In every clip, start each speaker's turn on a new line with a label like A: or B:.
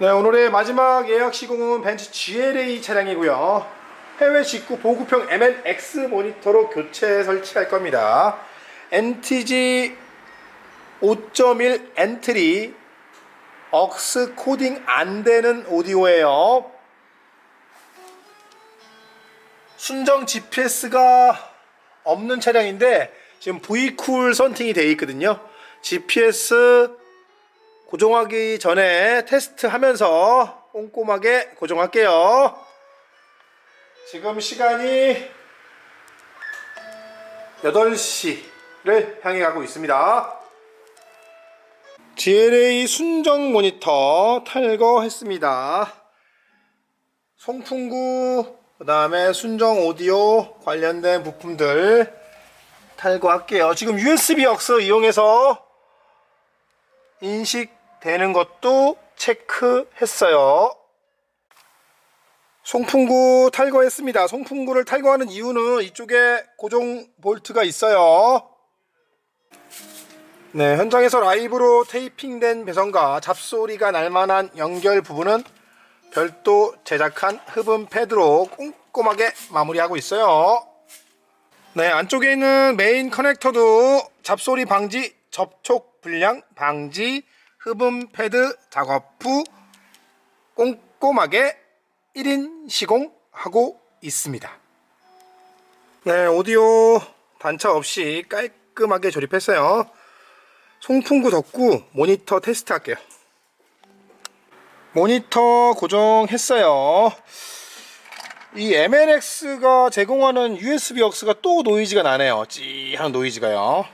A: 네, 오늘의 마지막 예약 시공은 벤츠 GLA 차량이고요. 해외 직구 보급형 MNX 모니터로 교체 설치할 겁니다. NTG 5.1 엔트리 억스 코딩 안 되는 오디오예요. 순정 GPS가 없는 차량인데 지금 V쿨 선팅이 되어 있거든요. GPS 고정하기 전에 테스트하면서 꼼꼼하게 고정할게요. 지금 시간이 8시를 향해 가고 있습니다. GLA 순정 모니터 탈거했습니다. 송풍구, 그 다음에 순정 오디오 관련된 부품들 탈거할게요. 지금 USB 억스 이용해서 인식되는 것도 체크했어요. 송풍구 탈거했습니다. 송풍구를 탈거하는 이유는 이쪽에 고정 볼트가 있어요. 네, 현장에서 라이브로 테이핑된 배선과 잡소리가 날 만한 연결 부분은 별도 제작한 흡음 패드로 꼼꼼하게 마무리하고 있어요. 네, 안쪽에 있는 메인 커넥터도 잡소리 방지, 접촉 불량 방지, 흡음 패드 작업 후 꼼꼼하게 1인 시공하고 있습니다. 네, 오디오 단차 없이 깔끔하게 조립했어요. 송풍구 덮고 모니터 테스트 할게요. 모니터 고정했어요. 이 MNX가 제공하는 USB 억스가 또 노이즈가 나네요. 찌 하는 노이즈가요.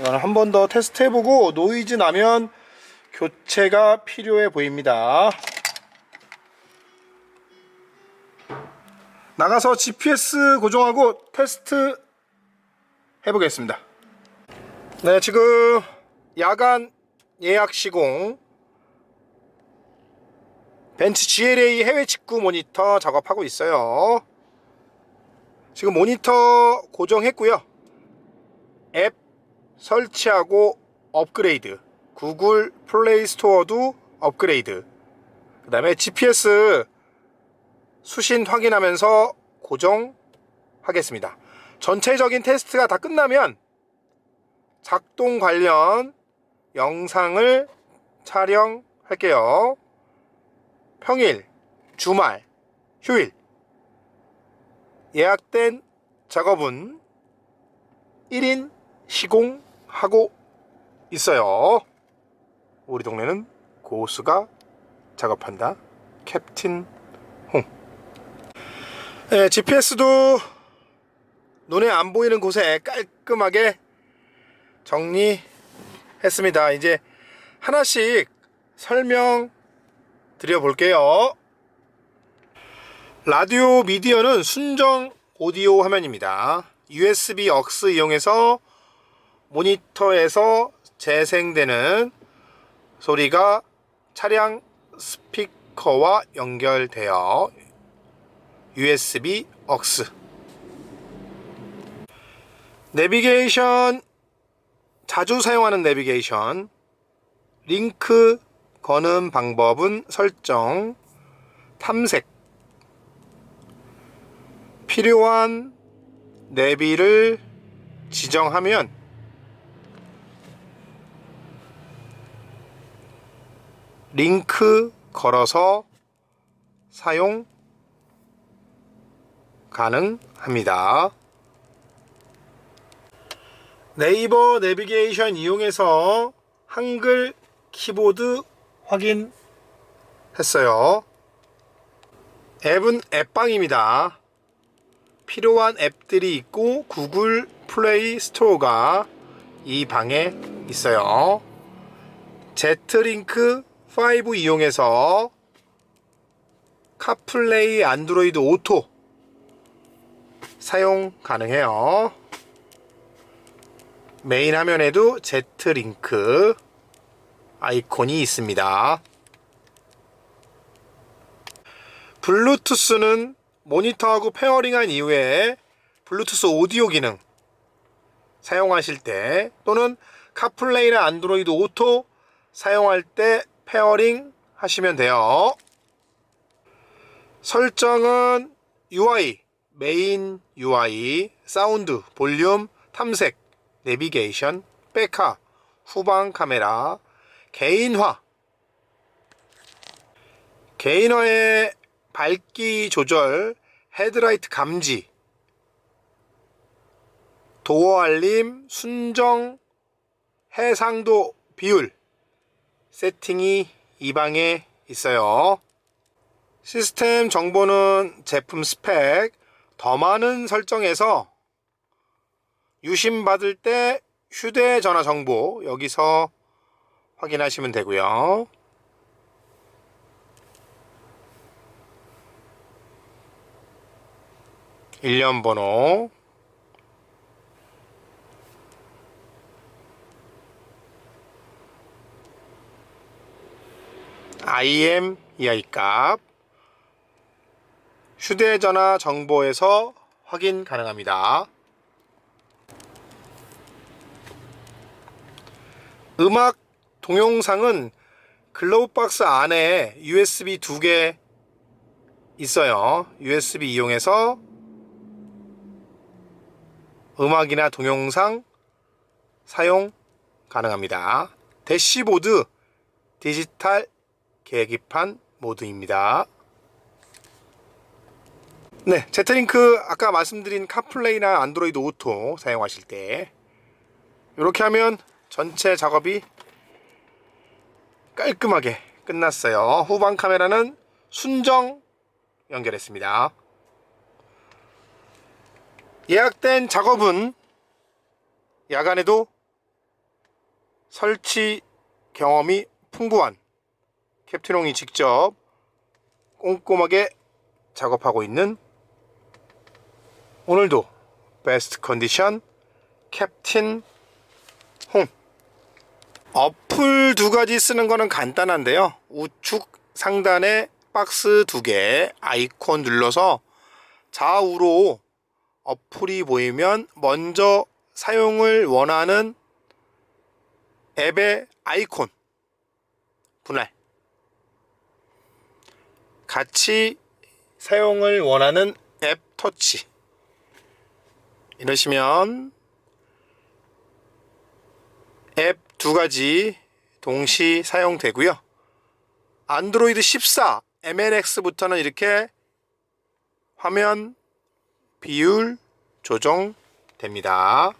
A: 이거는 한 번 더 테스트 해보고 노이즈 나면 교체가 필요해 보입니다. 나가서 GPS 고정하고 테스트 해보겠습니다. 네, 지금 야간 예약 시공 벤츠 GLA 해외 직구 모니터 작업하고 있어요. 지금 모니터 고정했고요. 앱 설치하고 업그레이드. 구글 플레이 스토어도 업그레이드. 그 다음에 GPS 수신 확인하면서 고정하겠습니다. 전체적인 테스트가 다 끝나면 작동 관련 영상을 촬영할게요. 평일, 주말, 휴일 예약된 작업은 1인 시공하고 있어요. 우리 동네는 고수가 작업한다. 캡틴 홍. 네, GPS도 눈에 안 보이는 곳에 깔끔하게 정리했습니다. 이제 하나씩 설명 드려 볼게요. 라디오 미디어는 순정 오디오 화면입니다. USB 억스 이용해서 모니터에서 재생되는 소리가 차량 스피커와 연결되어 USB 억스 내비게이션 자주 사용하는 내비게이션 링크 거는 방법은 설정 탐색 필요한 내비를 지정하면 링크 걸어서 사용 가능합니다. 네이버 내비게이션 이용해서 한글 키보드 확인했어요. 앱은 앱방입니다. 필요한 앱들이 있고 구글 플레이 스토어가 이 방에 있어요. 제트링크 5 이용해서 카플레이 안드로이드 오토 사용 가능해요. 메인 화면에도 Z링크 아이콘이 있습니다. 블루투스는 모니터하고 페어링한 이후에 블루투스 오디오 기능 사용하실 때 또는 카플레이나 안드로이드 오토 사용할 때 페어링 하시면 돼요. 설정은 UI, 메인 UI, 사운드, 볼륨, 탐색, 내비게이션, 백화, 후방 카메라, 개인화. 개인화의 밝기 조절, 헤드라이트 감지, 도어 알림, 순정, 해상도 비율 세팅이 이 방에 있어요. 시스템 정보는 제품 스펙, 더 많은 설정에서 유심 받을 때 휴대전화 정보 여기서 확인하시면 되고요. 일련 번호 IMEI 값 휴대전화 정보에서 확인 가능합니다. 음악 동영상은 글로브 박스 안에 USB 두 개 있어요. USB 이용해서 음악이나 동영상 사용 가능합니다. 대시보드 디지털 계기판 모드입니다. 네, 제트링크 아까 말씀드린 카플레이나 안드로이드 오토 사용하실 때 이렇게 하면 전체 작업이 깔끔하게 끝났어요. 후방 카메라는 순정 연결했습니다. 예약된 작업은 야간에도 설치 경험이 풍부한 캡틴홍이 직접 꼼꼼하게 작업하고 있는 오늘도 베스트 컨디션 캡틴 홍 어플 두 가지 쓰는 거는 간단한데요. 우측 상단에 박스 두 개 아이콘 눌러서 좌우로 어플이 보이면 먼저 사용을 원하는 앱의 아이콘. 분할. 같이 사용을 원하는 앱 터치. 이러시면 앱 두 가지 동시 사용되고요. 안드로이드 14 MLX부터는 이렇게 화면 비율 조정됩니다.